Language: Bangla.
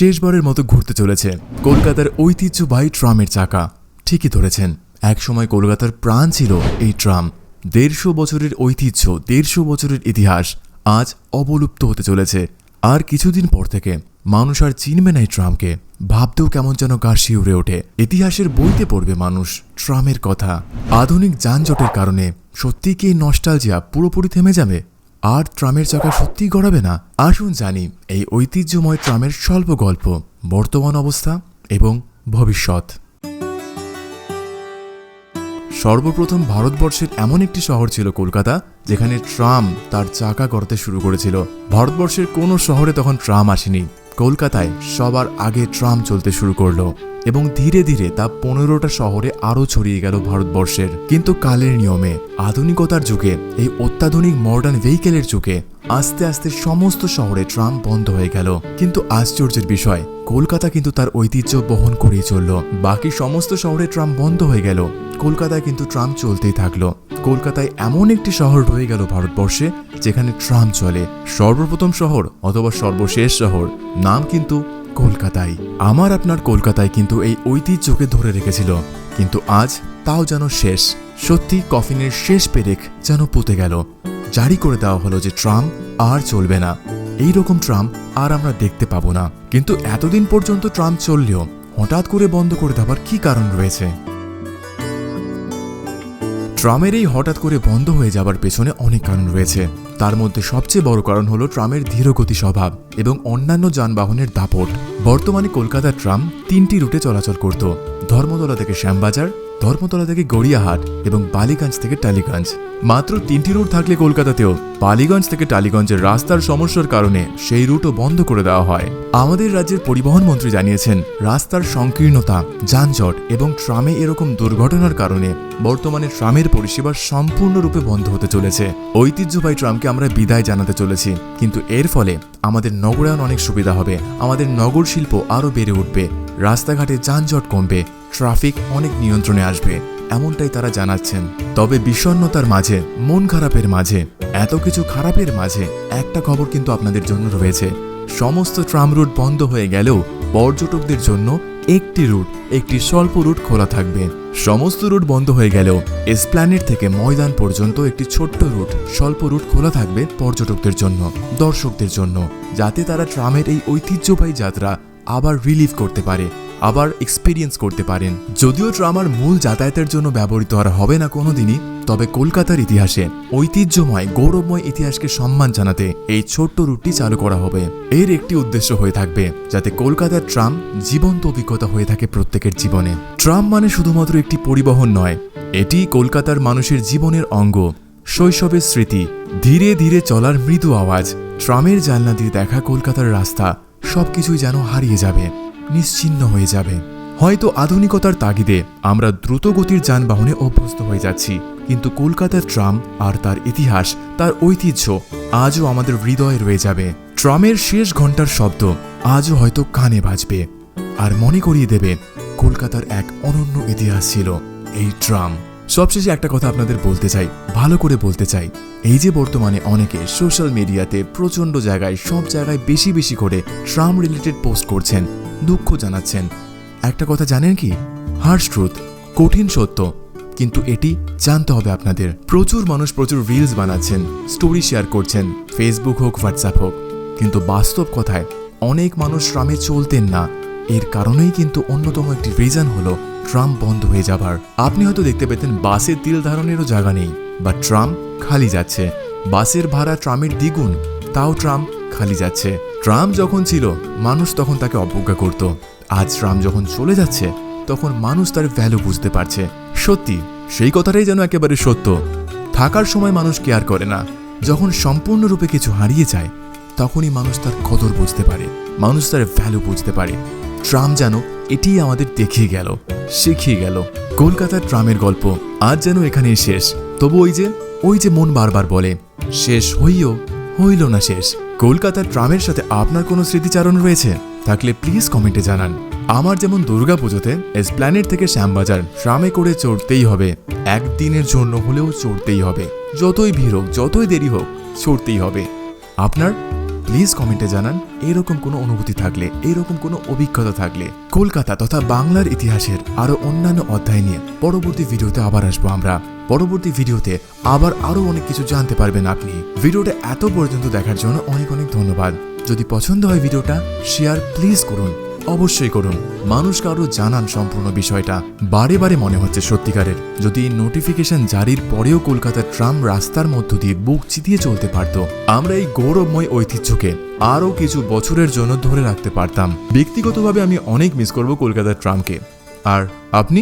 শেষবারের মতো ঘুরতে চলেছে। কলকাতার ঐতিহ্যবাহী ট্রামের চাকা। ঠিকই ধরেছেন, একসময় কলকাতার প্রাণ ছিল এই ট্রাম। দেড়শো বছরের ঐতিহ্য, দেড়শো বছরের ইতিহাস আজ অবলুপ্ত হতে চলেছে। আর কিছুদিন পর থেকে মানুষ আর চিনবে না এই ট্রামকে। ভাবতেও কেমন যেন গা শিউরে ওঠে। ইতিহাসের বইতে পড়বে মানুষ ট্রামের কথা। আধুনিক যানজটের কারণে সত্যিই কি এই নস্টালজিয়া পুরোপুরি থেমে যাবে? আর ট্রামের চাকা সত্যি গড়াবে না? আসুন জানি, এই ঐতিহ্যময় ট্রামের স্বল্প গল্প, বর্তমান অবস্থা এবং ভবিষ্যৎ। সর্বপ্রথম ভারতবর্ষের এমন একটি শহর ছিল কলকাতা, যেখানে ট্রাম তার চাকা গড়তে শুরু করেছিল। ভারতবর্ষের কোনো শহরে তখন ট্রাম আসেনি। কলকাতায় সবার আগে ট্রাম চলতে শুরু করল এবং ধীরে ধীরে তা পনেরোটা শহরে আরও ছড়িয়ে গেল ভারতবর্ষের। কিন্তু কালের নিয়মে, আধুনিকতার যুগে, এই অত্যাধুনিক মডার্ন ভেহিকেলের যুগে আস্তে আস্তে সমস্ত শহরে ট্রাম বন্ধ হয়ে গেল। কিন্তু আশ্চর্যের বিষয়, কলকাতা কিন্তু তার ঐতিহ্য বহন করেই চলল। বাকি সমস্ত শহরে ট্রাম বন্ধ হয়ে গেল। কলকাতায় কিন্তু ট্রাম চলতেই থাকল। কলকাতায় এমন একটি শহর রয়ে গেল ভারতবর্ষে, যেখানে ট্রাম চলে। সর্বপ্রথম শহর অথবা সর্বশেষ শহর, নাম কিন্তু কলকাতায় আমার আপনার কলকাতায় কিন্তু এই ঐতিহ্যকে ধরে রেখেছিল। কিন্তু আজ তাও যেন শেষ। সত্যি কফিনের শেষ পেরেক যেন পুঁতে গেল। জারি করে দেওয়া হলো যে ট্রাম আর চলবে না। এই রকম ট্রাম আর আমরা দেখতে পাবো না। কিন্তু এতদিন পর্যন্ত ট্রাম চললেও হঠাৎ করে বন্ধ করে দেওয়ার কি কারণ রয়েছে? ট্রামের এই হঠাৎ করে বন্ধ হয়ে যাবার পেছনে অনেক কারণ রয়েছে। তার মধ্যে সবচেয়ে বড় কারণ হলো ট্রামের ধীরগতি স্বভাব এবং অন্যান্য যানবাহনের দাপট। বর্তমানে কলকাতার ট্রাম তিনটি রুটে চলাচল করত। ধর্মতলা থেকে শ্যামবাজার ধর্মতলা থেকে গড়িয়াহাট এবং বালিগঞ্জ থেকে টালিগঞ্জ। মাত্র তিনটি রুট থাকলে কলকাতাতেও বালিগঞ্জ থেকে টালিগঞ্জের রাস্তার সমস্যার কারণে সেই রুটও বন্ধ করে দেওয়া হয়। আমাদের রাজ্যের পরিবহন মন্ত্রী জানিয়েছেন, রাস্তার সংকীর্ণতা, যানজট এবং ট্রামে এরকম দুর্ঘটনার কারণে বর্তমানে ট্রামের পরিষেবা সম্পূর্ণরূপে বন্ধ হতে চলেছে। ঐতিহ্যবাহী ট্রামকে আমরা বিদায় জানাতে চলেছি, কিন্তু এর ফলে আমাদের নগরায়ন অনেক সুবিধা হবে। আমাদের নগর শিল্প আরও বেড়ে উঠবে, রাস্তাঘাটে যানজট কমবে ট্রাফিক অনেক নিয়ন্ত্রণে আসবে, এমনটাই তারা জানাচ্ছেন। তবে বিষণ্ণতার মাঝে, মন খারাপের মাঝে, এত কিছু খারাপের মাঝে একটা খবর কিন্তু আপনাদের জন্য রয়েছে। সমস্ত ট্রাম রুট বন্ধ হয়ে গেলেও পর্যটকদের জন্য একটি রুট, একটি স্বল্প রুট খোলা থাকবে। সমস্ত রুট বন্ধ হয়ে গেলেও এসপ্ল্যানেট থেকে ময়দান পর্যন্ত একটি ছোট্ট রুট, স্বল্প রুট খোলা থাকবে পর্যটকদের জন্য, দর্শকদের জন্য, যাতে তারা ট্রামের এই ঐতিহ্যবাহী যাত্রা আবার রিলিভ করতে পারে। আবার এক্সপিরিয়েন্স করতে পারেন। যদিও ট্রামার মূল যাতায়াতের জন্য ব্যবহৃত আর হবে না কোনোদিনই, তবে কলকাতার ইতিহাসে ঐতিহ্যময়, গৌরবময় ইতিহাসকে সম্মান জানাতে এই ছোট্ট রুটটি চালু করা হবে। এর একটি উদ্দেশ্য হয়ে থাকবে যাতে কলকাতার ট্রাম জীবন্ত অভিজ্ঞতা হয়ে থাকে প্রত্যেকের জীবনে। ট্রাম মানে শুধুমাত্র একটি পরিবহন নয়, এটি কলকাতার মানুষের জীবনের অঙ্গ। শৈশবের স্মৃতি, ধীরে ধীরে চলার মৃদু আওয়াজ, ট্রামের জানলা দিয়ে দেখা কলকাতার রাস্তা, সবকিছুই যেন হারিয়ে যাবে। নিশ্চিহ্ন হয়ে যাবে। হয়তো আধুনিকতার তাগিদে আমরা দ্রুতগতির যানবাহনে অভ্যস্ত হয়ে যাচ্ছি। কিন্তু কলকাতার ট্রাম আর তার ইতিহাস, তার ঐতিহ্য আজও আমাদের হৃদয়ে রয়ে যাবে। ট্রামের শেষ ঘণ্টার শব্দ আজও হয়তো কানে বাজবে। আর মনে করিয়ে দেবে, কলকাতার এক অনন্য ইতিহাস ছিল এই ট্রাম। সবশেষে একটা কথা আপনাদের বলতে চাই, ভালো করে বলতে চাই। এই যে বর্তমানে অনেকে সোশ্যাল মিডিয়াতে প্রচণ্ড জায়গায়, সব জায়গায় বেশি বেশি করে ট্রাম রিলেটেড পোস্ট করছেন দুঃখ জানাচ্ছেন। একটা কথা জানেন কি? হার্শ ট্রুথ, কঠিন সত্য। কিন্তু এটি জানতে হবে আপনাদের। প্রচুর মানুষ প্রচুর রিলস বানাচ্ছেন স্টোরি শেয়ার করছেন ফেসবুক হোক হোয়াটসঅ্যাপ হোক। কিন্তু বাস্তব কথায়, অনেক মানুষ ট্রামে চলতেন না। এর কারণেই কিন্তু অন্যতম একটি রিজন হলো ট্রাম বন্ধ হয়ে যাবার। আপনি হয়তো দেখতে পেতেন বাসে তিল ধারণেরও জায়গা নেই, বা ট্রাম খালি যাচ্ছে। বাসের ভাড়া ট্রামের দ্বিগুণ, তাও ট্রাম খালি যাচ্ছে। ট্রাম যখন ছিল, মানুষ তখন তাকে অবজ্ঞা করত। আজ ট্রাম যখন চলে যাচ্ছে, তখন মানুষ তার ভ্যালু বুঝতে পারছে। সত্যি, সেই কথাটাই যেন একেবারে সত্য। থাকার সময় মানুষ কেয়ার করে না। যখন সম্পূর্ণরূপে কিছু হারিয়ে যায়, তখনই মানুষ তার কদর বুঝতে পারে। মানুষ তার ভ্যালু বুঝতে পারে। ট্রাম যেন এটি আমাদের দেখিয়ে গেল, শিখিয়ে গেল। কলকাতার ট্রামের গল্প আজ যেন এখানেই শেষ। তবু ওই যে ওই যে মন বারবার বলে, শেষ হইও, হইল না শেষ। কলকাতার ট্রামের সাথে আপনার কোনো স্মৃতিচারণ রয়েছে? থাকলে প্লিজ কমেন্টে জানান। আমার যেমন দুর্গাপুজোতে এসপ্ল্যানেট থেকে শ্যামবাজার ট্রামে করে চড়তেই হবে। একদিনের জন্য হলেও চড়তেই হবে। যতই ভিড় হোক, যতই দেরি হোক, চড়তেই হবে। আপনার প্লিজ কমেন্টে জানান, এরকম কোনো অনুভূতি থাকলে, এরকম কোনো অভিজ্ঞতা থাকলে। কলকাতা তথা বাংলার ইতিহাসের আরও অন্যান্য অধ্যায় নিয়ে পরবর্তী ভিডিওতে আবার আসব আমরা। পরবর্তী ভিডিওতে আবার আরও অনেক কিছু জানতে পারবেন আপনি। ভিডিওটা এত পর্যন্ত দেখার জন্য অনেক অনেক ধন্যবাদ। যদি পছন্দ হয় ভিডিওটা, শেয়ার প্লিজ করুন। অবশ্যই করুন। মানুষ কারও জানান সম্পূর্ণ বিষয়টা। বারে বারে মনে হচ্ছে সত্যিকারের। যদি নোটিফিকেশন জারির পরেও কলকাতার ট্রাম রাস্তার মধ্য দিয়ে বুক চিতিয়ে চলতে পারত, আমরা এই গৌরবময় ঐতিহ্যকে আরও কিছু বছরের জন্য ধরে রাখতে পারতাম। ব্যক্তিগতভাবে আমি অনেক মিস করব কলকাতার ট্রামকে। আর আপনি?